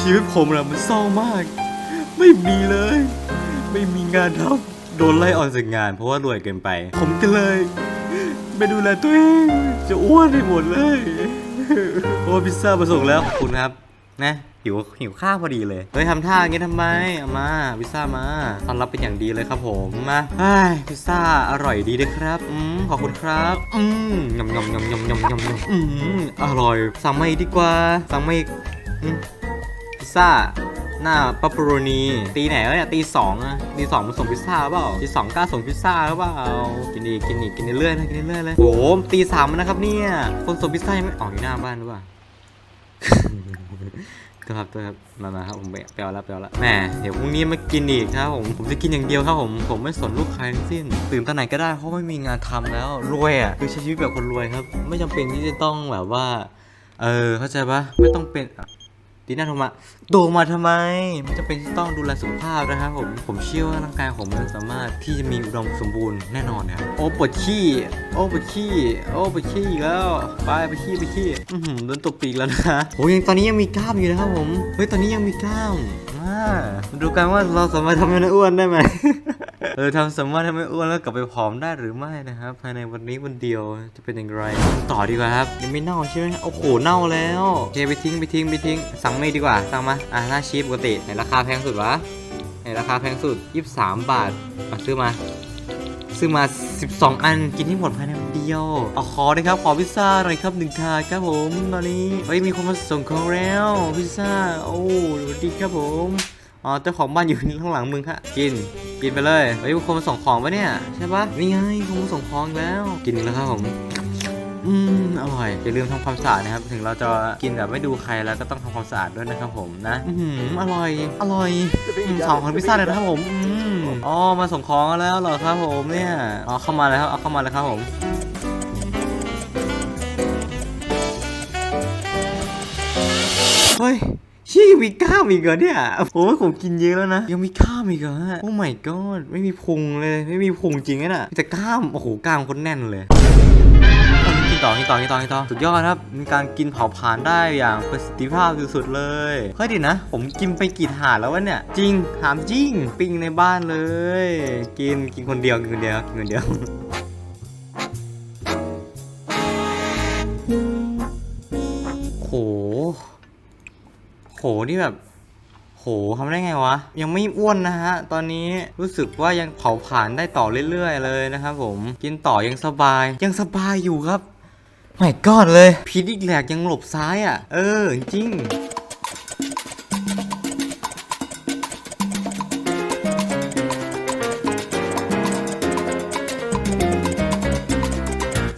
ชีวิตผมนะมันเศร้ามาก ไม่มีเลย ไม่มีงานทำโดนไล่ออกจากงาน เพราะว่ารวยเกินไป ผมก็เลย ไม่ดูแลตัวเองจะอ้วนไปหมดเลยโอ้พิซซ่ามาส่งแล้วขอบคุณครับนะหิวหิวข้าวพอดีเลยเฮ้ยทำท่าอย่างงี้ทำไมเอามาพิซซ่ามาต้อนรับเป็นอย่างดีเลยครับผมมาเฮ้พิซซ่าอร่อยดีเลยครับอืมขอบคุณครับอืมยำยำยำยำยำยำยำอืมอร่อยสั่งมาอีกดีกว่าสั่งมาอีกอืม พิซซ่าหน้าปาปโรนีตีไหนวะเนี่ยตีสองอะตีสองมาส่งพิซซ่าเปล่าตีสองกล้าส่งพิซซ่ารือเปล่ากินอีกกินอีกกินเรื่อยๆนะกินเรื่อยเลยโอ้โหตีสามแล้วนะครับเนี่ยคนส่งพิซซ่ายังไม่ออกอยู่หน้าบ้านหรือเปล่าตัวครับตัวครับมามาครับผมไปไปเอาละไปเอาละแหมเดี๋ยวพรุ่งนี้มากินอีกครับผมผมจะกินอย่างเดียวครับผมผมไม่สนลูกใครทั้งสิ้น ตื่นตอนไหนก็ได้เพราะไม่มีงานทำแล้วรวยอะคือใช้ชีวิตแบบคนรวยครับ ไม่จำเป็นที่จะต้องแบบว่า เออเข้าใจปะไม่ต้องเป็น ดีน่าโทรมาโทรมาทำไม มันจะเป็นที่ต้องดูแลสุขภาพนะครับผม ผมเชื่อว่าร่างกายผมมันสามารถที่จะมีอุดมสมบูรณ์แน่นอนนะครับ โอ้ปวดขี้ โอ้ปวดขี้ โอ้ปวดขี้อีกแล้ว ไปไปขี้ไปขี้ อือหือโดนตบปีกแล้วนะโอ้ยังตอนนี้ยังมีกล้ามอยู่นะครับผม เฮ้ยตอนนี้ยังมีกล้ามมาดูกันว่าเราสามารถทำให้นอ้วนได้ไหม เออทำสามารถทำให้อ้วนแล้วกลับไปผอมได้หรือไม่นะครับภายในวันนี้วันเดียวจะเป็นอย่างไร ต่อดีกว่าครับยังไม่เน่าใช่ไหมโอ้โหเน่าแล้วเคไปทิ้งไปทิ้งไปทิ้ง สั่งไม่ดีกว่า สั่งมาอะหน้าชีพปกติในราคาแพงสุดวะในราคาแพงสุด 23 บาทอะซื้อมาซื้อมา 12 อัน กินให้หมดภายในวันเดียว เอาขอเลยครับ ขอพิซซ่าหน่อยครับหนึ่งถาดครับผม ตอนนี้ เฮ้ย มีคนมาส่งของแล้ว พิซซ่า โอ้ดีครับผม อ๋อ เจ้าของบ้านอยู่ข้างหลังมึงฮะ กิน กินไปเลย เฮ้ยมีคนมาส่งของปะเนี่ย ใช่ปะนี่ไงคนมาส่งของอีกแล้ว กินอีกแล้วครับผมอืมอร่อย อย่าลืมทำความสะอาดนะครับ ถึงเราจะกินแบบไม่ดูใครแล้วก็ต้องทำความสะอาดด้วยนะครับผมนะ อืมอร่อย อร่อยอืมสองของพิซซ่าเลยนะครับผม อืมอ๋อ มาส่งของแล้วเหรอครับผมเนี่ย อ๋อ เข้ามาแล้วเอาเข้ามาเลยครับผมเฮ้ยชี่ยัง มีกล้ามอีกเหรอเนี่ยโอ้ยผมกินเยอะแล้วนะ ยังมีกล้ามอีกเหรอฮะโอ้ my god ไม่มีพุงเลย ไม่มีพุงจริงนะแต่กล้าม โอ้โห กล้ามคนแน่นเลยกินต่อกินต่อกินต่อกินต่อสุดยอดครับมีการกินเผาผลาญได้อย่างประสิทธิภาพสุดๆเลยเฮ้ยดินะ ผมกินไปกี่ถาดแล้ววะเนี่ย จริงถามจริง ปิ้งในบ้านเลย กินกินคนเดียวกินคนเดียวกินคนเดียวโห โหนี่แบบ โหทำได้ไงวะ ยังไม่อ้วนนะฮะ ตอนนี้รู้สึกว่ายังเผาผลาญได้ต่อเรื่อยๆ เลยนะครับผม กินต่อยังสบาย ยังสบายอยู่ครับไม่กอดเลย พีดอีกแหลกยังหลบซ้ายอะ เออ จริง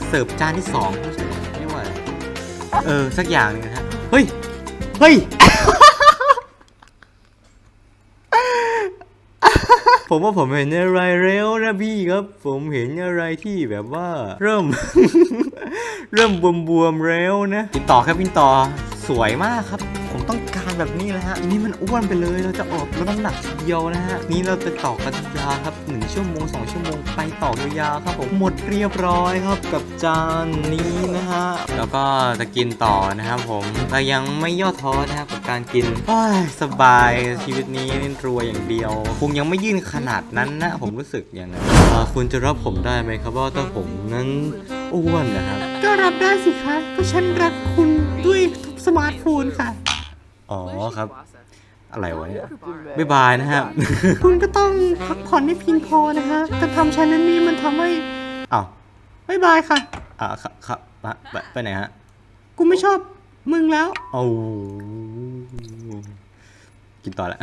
เสิร์ฟจานที่สองไม่ไม่ว่าอะเออ สักอย่างหนึงนะฮะ เฮ้ย เฮ้ย ผมว่าผมเห็นอะไรแล้วนะพี่ครับ ผมเห็นอะไรที่แบบว่า เริ่ม เริ่มบวมๆแล้วนะกินต่อครับกินต่อสวยมากครับ ผมต้อง การแบบนี้แหละฮะอันนี้มันอ้วนไปเลยเราจะออกลดน้ำหนักเดียวนะฮะนี่เราจะต่อกันยาครับหนึ่งชั่วโมงสองชั่วโมงไปต่อยาวๆครับผมหมดเรียบร้อยครับกับจานนี้นะฮะแล้วก็จะกินต่อนะครับผมแต่ยังไม่ย่อท้อนะครับกับการกินสบายชีวิตนี้เรวยอย่างเดียวคงยังไม่ยื่นขนาดนั้นนะ ผมรู้สึกอย่างนั้นคุณจะรับผมได้ไหมครับว่าถ้าผมนั้นอ้วนนะครับก็รับได้สิคะก็ฉันรักคุณด้วยทุกสมาร์ทโฟนค่ะ อ๋อครับ อะไรวะเนี่ยบ๊ายบายนะครับคุณก็ต้องพักผ่อนให้เพียงพอนะคะการทำฉันนั้นนี่มันทำให้อ้าวบายบายค่ะ อ่าครับครับไปไปไปไหนฮะ กูไม่ชอบมึงแล้วเอากินต่อละ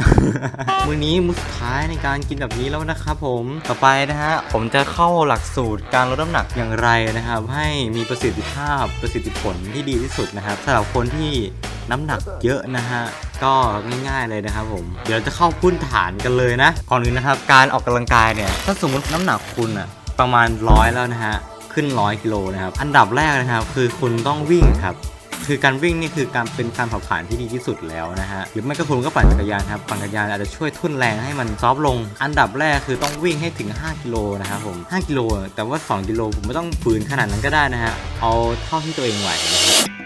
มื้อนี้มื้อสุดท้ายในการกินแบบนี้แล้วนะครับผมต่อไปนะฮะผมจะเข้าหลักสูตรการลดน้ำหนักอย่างไรนะครับ ให้มีประสิทธิภาพประสิทธิผลที่ดีที่สุดนะครับสำหรับคนที่ น้ำหนักเยอะนะฮะก็ง่ายๆเลยนะครับผมเดี๋ยวเราจะเข้าพื้นฐานกันเลยนะก่อนอื่นนะครับ การออกกำลังกายเนี่ยถ้าสมมติน้ำหนักคุณอะประมาณร้อยแล้วนะฮะขึ้นร้อยกิโลนะครับอันดับแรกนะครับ คือคุณต้องวิ่งครับคือการวิ่งนี่คือการเป็นการเผาผลาญที่ดีที่สุดแล้วนะฮะหรือไม่ก็คุณก็ปั่นจักรยานครับปั่นจักรยานอาจจะช่วยทุ่นแรงให้มันซอฟลง อันดับแรกคือต้องวิ่งให้ถึง 5 กิโลนะครับผม5กิโลแต่ว่า 2 กิโลผมไม่ต้องฝืนขนาดนั้นก็ได้นะฮะเอาเท่าที่ตัวเองไหว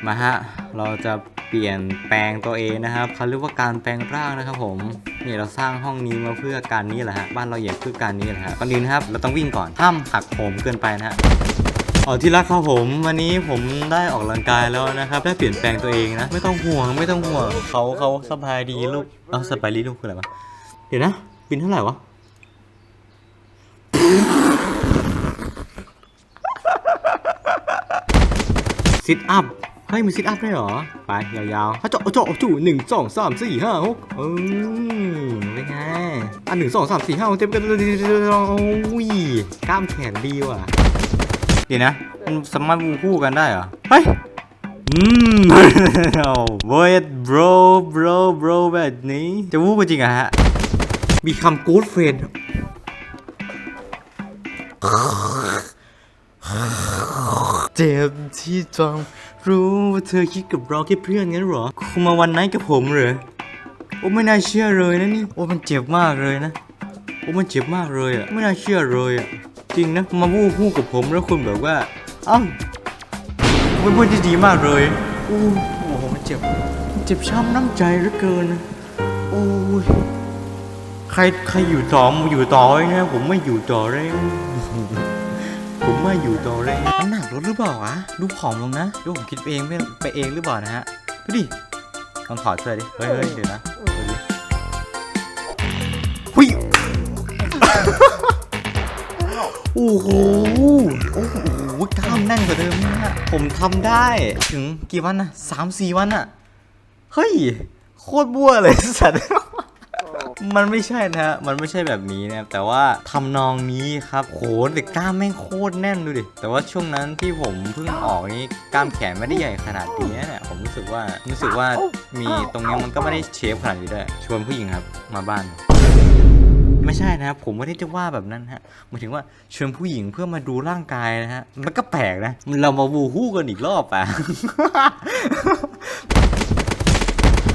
มาฮะ เราจะเปลี่ยนแปลงตัวเองนะครับเขาเรียกว่าการแปลงร่างนะครับผมนี่เราสร้างห้องนี้มาเพื่อการนี้แหละฮะบ้านเราใหญ่เพื่อการนี้แหละฮะก่อนอื่นะครับเราต้องวิ่งก่อนห้ามหักโหมเกินไปนะฮะอ๋อที่รักครับผมวันนี้ผมได้ออกกำลังกายแล้วนะครับได้เปลี่ยนแปลงตัวเองนะ ไม่ต้องห่วงไม่ต้องห่วงเขาเขาสบายดีลูกเอาสบายดีลูกคืออะไรวะเดี๋ยวนะบินเท่าไหร่วะซิทอัพ เฮ้ยมีซิทอัพได้เหรอ ไป ยาวๆถ้าเจาะเจาะจู่หนึ่งสองสามสี่ห้าหกเออเป็นไงอะหนึ่งสองสามสี่ห้าเต็มกันเลยโอ้ยกล้ามแขนดีว่ะ เดี๋ยวนะ มันสามารถวูคู่กันได้เหรอ เฮ้ย อืมโอ้เว้ย bro bro bro แบบนี้ จะวู้กันจริงอะฮะ become good friend เจ็บที่จอง รู้ว่าเธอคิดกับเราแค่เพื่อนงั้นเหรอคุณมาวันไหนกับผมเหรอโอ้ไม่น่าเชื่อเลยนะนี่โอ้มันเจ็บมากเลยนะโอ้มันเจ็บมากเลยอะไม่น่าเชื่อเลยอะจริงนะมาวู้พูดกับผมแล้วคุณแบบว่าอ้าเป็นพูดที่ดีมากเลยโอ้โหมันเจ็บมันเจ็บช้ำน้ำใจเหลือเกินนะโอ้ยใครใครอยู่ต่อมาอยู่ต่อเลยนะผมไม่อยู่ต่อเลย ผมไม่อยู่ต่อเลยน้ำหนักลดหรือเปล่าวะ ดูผอมลงนะ ดูผมคิดไปเองไม่ไปเองหรือเปล่านะฮะดูดิลองถอดเสื้อดิ เฮ้ยเฮ้ยเดี๋ยวนะดูดิหุยโอ้โห โอ้โหกล้ามแน่นกว่าเดิมนะฮะผมทำได้ถึงกี่วันนะสามสี่วันอะเฮ้ย โคตรบัวเลยสัตว์ มันไม่ใช่นะฮะ มันไม่ใช่แบบนี้นะครับ แต่ว่าทำนองนี้ครับโหแต่กล้ามแม่งโคตรแน่นดูดิ แต่ว่าช่วงนั้นที่ผมเพิ่งออกนี่กล้ามแขนไม่ได้ใหญ่ขนาดนี้เนี่ยผมรู้สึกว่ารู้สึกว่ามีตรงนี้มันก็ไม่ได้เชฟขนาดนี้ด้วยชวนผู้หญิงครับมาบ้านไม่ใช่นะครับผมไม่ได้จะว่าแบบนั้นฮะหมายถึงว่าชวนผู้หญิงเพื่อมาดูร่างกายนะฮะมันก็แปลกนะเรามาวูฮู้กันอีกรอบอะ